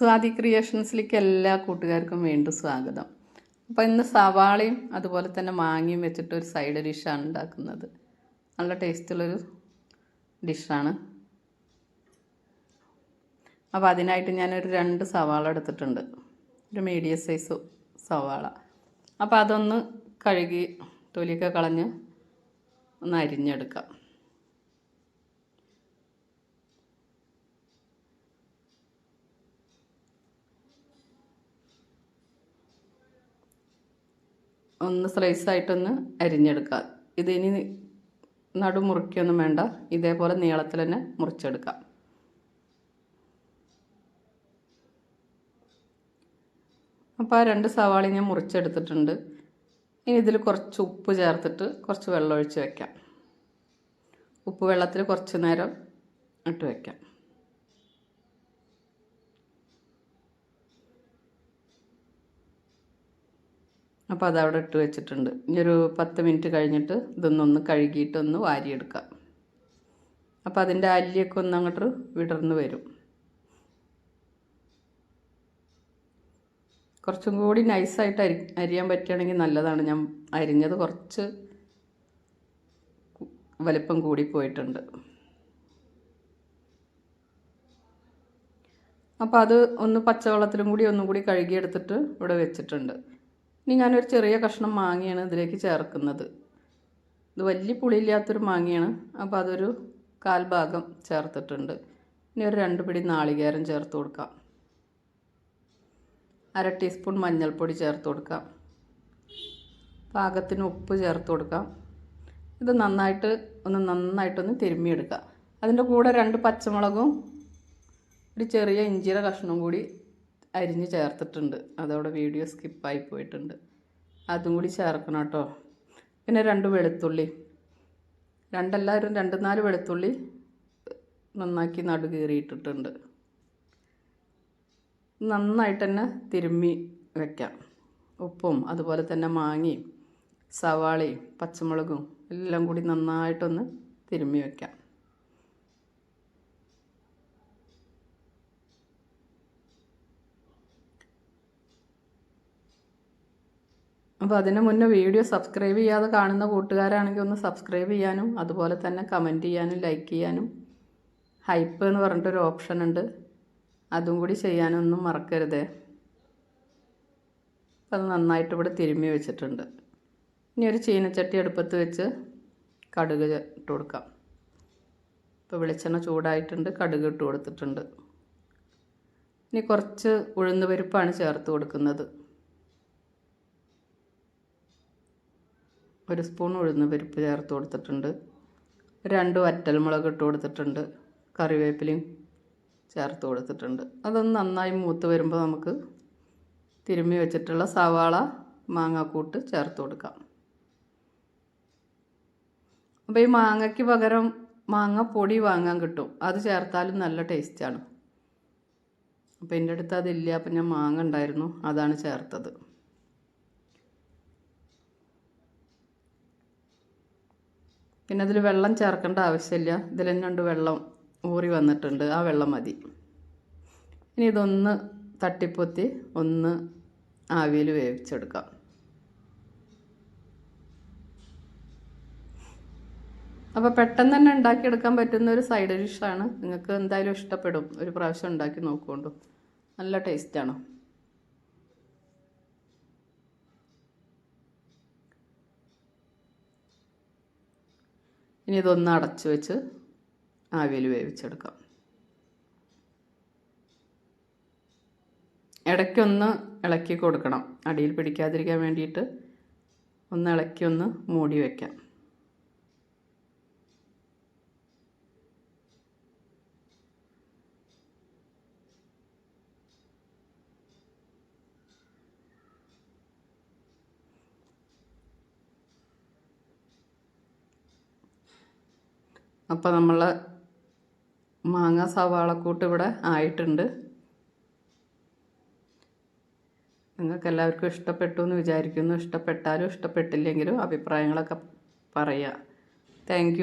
സ്വാതി ക്രിയേഷൻസിലേക്ക് എല്ലാ കൂട്ടുകാർക്കും വീണ്ടും സ്വാഗതം. അപ്പോൾ ഇന്ന് സവാളയും അതുപോലെ തന്നെ മാങ്ങയും വെച്ചിട്ട് ഒരു സൈഡ് ഡിഷാണ് ഉണ്ടാക്കുന്നത്. നല്ല ടേസ്റ്റുള്ളൊരു ഡിഷാണ്. അപ്പോൾ അതിനായിട്ട് ഞാനൊരു രണ്ട് സവാള എടുത്തിട്ടുണ്ട്. ഒരു മീഡിയം സൈസ് സവാള. അപ്പോൾ അതൊന്ന് കഴുകി തൊലിയൊക്കെ കളഞ്ഞ് ഒന്ന് അരിഞ്ഞെടുക്കാം. ഒന്ന് സ്ലൈസായിട്ടൊന്ന് അരിഞ്ഞെടുക്കുക. ഇതിനി നടു മുറിക്കൊന്നും വേണ്ട. ഇതേപോലെ നീളത്തിൽ തന്നെ മുറിച്ചെടുക്കാം. അപ്പോൾ ആ രണ്ട് സവാള ഞാൻ മുറിച്ചെടുത്തിട്ടുണ്ട്. ഇനി ഇതിൽ കുറച്ച് ഉപ്പ് ചേർത്തിട്ട് കുറച്ച് വെള്ളം ഒഴിച്ച് വയ്ക്കാം ഉപ്പ് വെള്ളത്തിൽ കുറച്ച് നേരം ഇട്ട് വയ്ക്കാം അപ്പോൾ അതവിടെ ഇട്ട് വെച്ചിട്ടുണ്ട്. ഇനി ഒരു പത്ത് മിനിറ്റ് കഴിഞ്ഞിട്ട് ഇതൊന്നൊന്ന് കഴുകിയിട്ടൊന്ന് വാരിയെടുക്കാം. അപ്പോൾ അതിന്റെ അല്ലിയൊക്കെ ഒന്ന് അങ്ങോട്ട് വിടർന്ന് വരും. കുറച്ചും കൂടി നൈസായിട്ട് അരി അരിയാൻ പറ്റുകയാണെങ്കിൽ നല്ലതാണ്. ഞാൻ അരിഞ്ഞത് കുറച്ച് വലിപ്പം കൂടി പോയിട്ടുണ്ട്. അപ്പോൾ അത് ഒന്ന് പച്ചവെള്ളത്തിലും കൂടി ഒന്നും കൂടി കഴുകിയെടുത്തിട്ട് ഇവിടെ വെച്ചിട്ടുണ്ട്. ഇനി ഞാനൊരു ചെറിയ കഷ്ണം മാങ്ങയാണ് ഇതിലേക്ക് ചേർക്കുന്നത്. ഇത് വലിയ പുളിയില്ലാത്തൊരു മാങ്ങയാണ്. അപ്പോൾ അതൊരു കാൽ ഭാഗം ചേർത്തിട്ടുണ്ട്. ഇനി ഒരു രണ്ട് പിടി നാളികേരം ചേർത്ത് കൊടുക്കാം. അര ടീസ്പൂൺ മഞ്ഞൾപ്പൊടി ചേർത്ത് കൊടുക്കാം. പാകത്തിന് ഉപ്പ് ചേർത്ത് കൊടുക്കാം. ഇത് നന്നായിട്ട് ഒന്ന് നന്നായിട്ടൊന്ന് തിരുമ്മിയെടുക്കുക അതിന്റെ കൂടെ രണ്ട് പച്ചമുളകും ഒരു ചെറിയ ഇഞ്ചിയുടെ കഷ്ണവും കൂടി അരിഞ്ഞ് ചേർത്തിട്ടുണ്ട്. അതവിടെ വീഡിയോ സ്കിപ്പായി പോയിട്ടുണ്ട്. അതും കൂടി ചേർക്കണം കേട്ടോ പിന്നെ രണ്ട് വെളുത്തുള്ളി. രണ്ടെല്ലാവരും രണ്ട് നാല് വെളുത്തുള്ളി നന്നാക്കി നടു കീറിയിട്ടിട്ടുണ്ട് നന്നായിട്ട് തന്നെ തിരുമ്മി വെക്കാം. ഉപ്പും അതുപോലെ തന്നെ മാങ്ങയും സവാളയും പച്ചമുളകും എല്ലാം കൂടി നന്നായിട്ടൊന്ന് തിരുമ്മി വെക്കാം. അപ്പോൾ അതിന് മുന്നേ വീഡിയോ സബ്സ്ക്രൈബ് ചെയ്യാതെ കാണുന്ന കൂട്ടുകാരാണെങ്കിൽ ഒന്ന് സബ്സ്ക്രൈബ് ചെയ്യാനും അതുപോലെ തന്നെ കമന്റ് ചെയ്യാനും ലൈക്ക് ചെയ്യാനും ഹൈപ്പ് എന്ന് പറഞ്ഞിട്ടൊരു ഓപ്ഷൻ ഉണ്ട്. അതും കൂടി ചെയ്യാനൊന്നും മറക്കരുതേ. അത് നന്നായിട്ട് ഇവിടെ തിരുമ്മി വെച്ചിട്ടുണ്ട്. ഇനി ഒരു ചീനച്ചട്ടി അടുപ്പത്ത് വെച്ച് കടുക് ഇട്ട് കൊടുക്കാം. ഇപ്പോൾ വെളിച്ചെണ്ണ ചൂടായിട്ടുണ്ട് കടുക് ഇട്ട് കൊടുത്തിട്ടുണ്ട്. ഇനി കുറച്ച് ഉഴുന്ന് പരിപ്പാണ് ചേർത്ത് കൊടുക്കുന്നത്. ഒരു സ്പൂൺ ഉഴുന്ന് പരിപ്പ് ചേർത്ത് കൊടുത്തിട്ടുണ്ട്. രണ്ട് വറ്റൽമുളക് ഇട്ട് കൊടുത്തിട്ടുണ്ട്. കറിവേപ്പിലയും ചേർത്ത് കൊടുത്തിട്ടുണ്ട്. അതൊന്ന് നന്നായി മൂത്ത് വരുമ്പോൾ നമുക്ക് തിരുമ്മി വെച്ചിട്ടുള്ള സവാള മാങ്ങാക്കൂട്ട് ചേർത്ത് കൊടുക്കാം. അപ്പോൾ ഈ മാങ്ങയ്ക്ക് പകരം മാങ്ങ പൊടി വാങ്ങാൻ കിട്ടും. അത് ചേർത്താലും നല്ല ടേസ്റ്റാണ്. അപ്പോൾ എന്റെ അടുത്ത് അതില്ല. അപ്പം ഞാൻ മാങ്ങ ഉണ്ടായിരുന്നു. അതാണ് ചേർത്തത്. പിന്നെ അതിൽ വെള്ളം ചേർക്കേണ്ട ആവശ്യമില്ല. ഇതിൽ തന്നെ ഉണ്ട് വെള്ളം ഊറി വന്നിട്ടുണ്ട്. ആ വെള്ളം മതി. ഇനി ഇതൊന്ന് തട്ടിപ്പൊത്തി ഒന്ന് ആവിയിൽ വേവിച്ചെടുക്കാം. അപ്പോൾ പെട്ടെന്ന് തന്നെ ഉണ്ടാക്കിയെടുക്കാൻ പറ്റുന്ന ഒരു സൈഡ് ഡിഷാണ് നിങ്ങൾക്ക് എന്തായാലും ഇഷ്ടപ്പെടും. ഒരു പ്രാവശ്യം ഉണ്ടാക്കി നോക്കുകൊണ്ടു നല്ല ടേസ്റ്റാണ് ഇനി ഇതൊന്ന് അടച്ചു വെച്ച് ആവിയിൽ വേവിച്ചെടുക്കാം. ഇടയ്ക്കൊന്ന് ഇളക്കി കൊടുക്കണം. അടിയിൽ പിടിക്കാതിരിക്കാൻ വേണ്ടിയിട്ട് ഒന്ന് ഇളക്കി ഒന്ന് മൂടി വയ്ക്കാം അപ്പോൾ നമ്മൾ മാങ്ങ സവാളക്കൂട്ട് ഇവിടെ ആയിട്ടുണ്ട്. നിങ്ങൾക്ക് എല്ലാവർക്കും ഇഷ്ടപ്പെട്ടു എന്ന് വിചാരിക്കുന്നു. ഇഷ്ടപ്പെട്ടാലും ഇഷ്ടപ്പെട്ടില്ലെങ്കിലും അഭിപ്രായങ്ങളൊക്കെ പറയുക താങ്ക്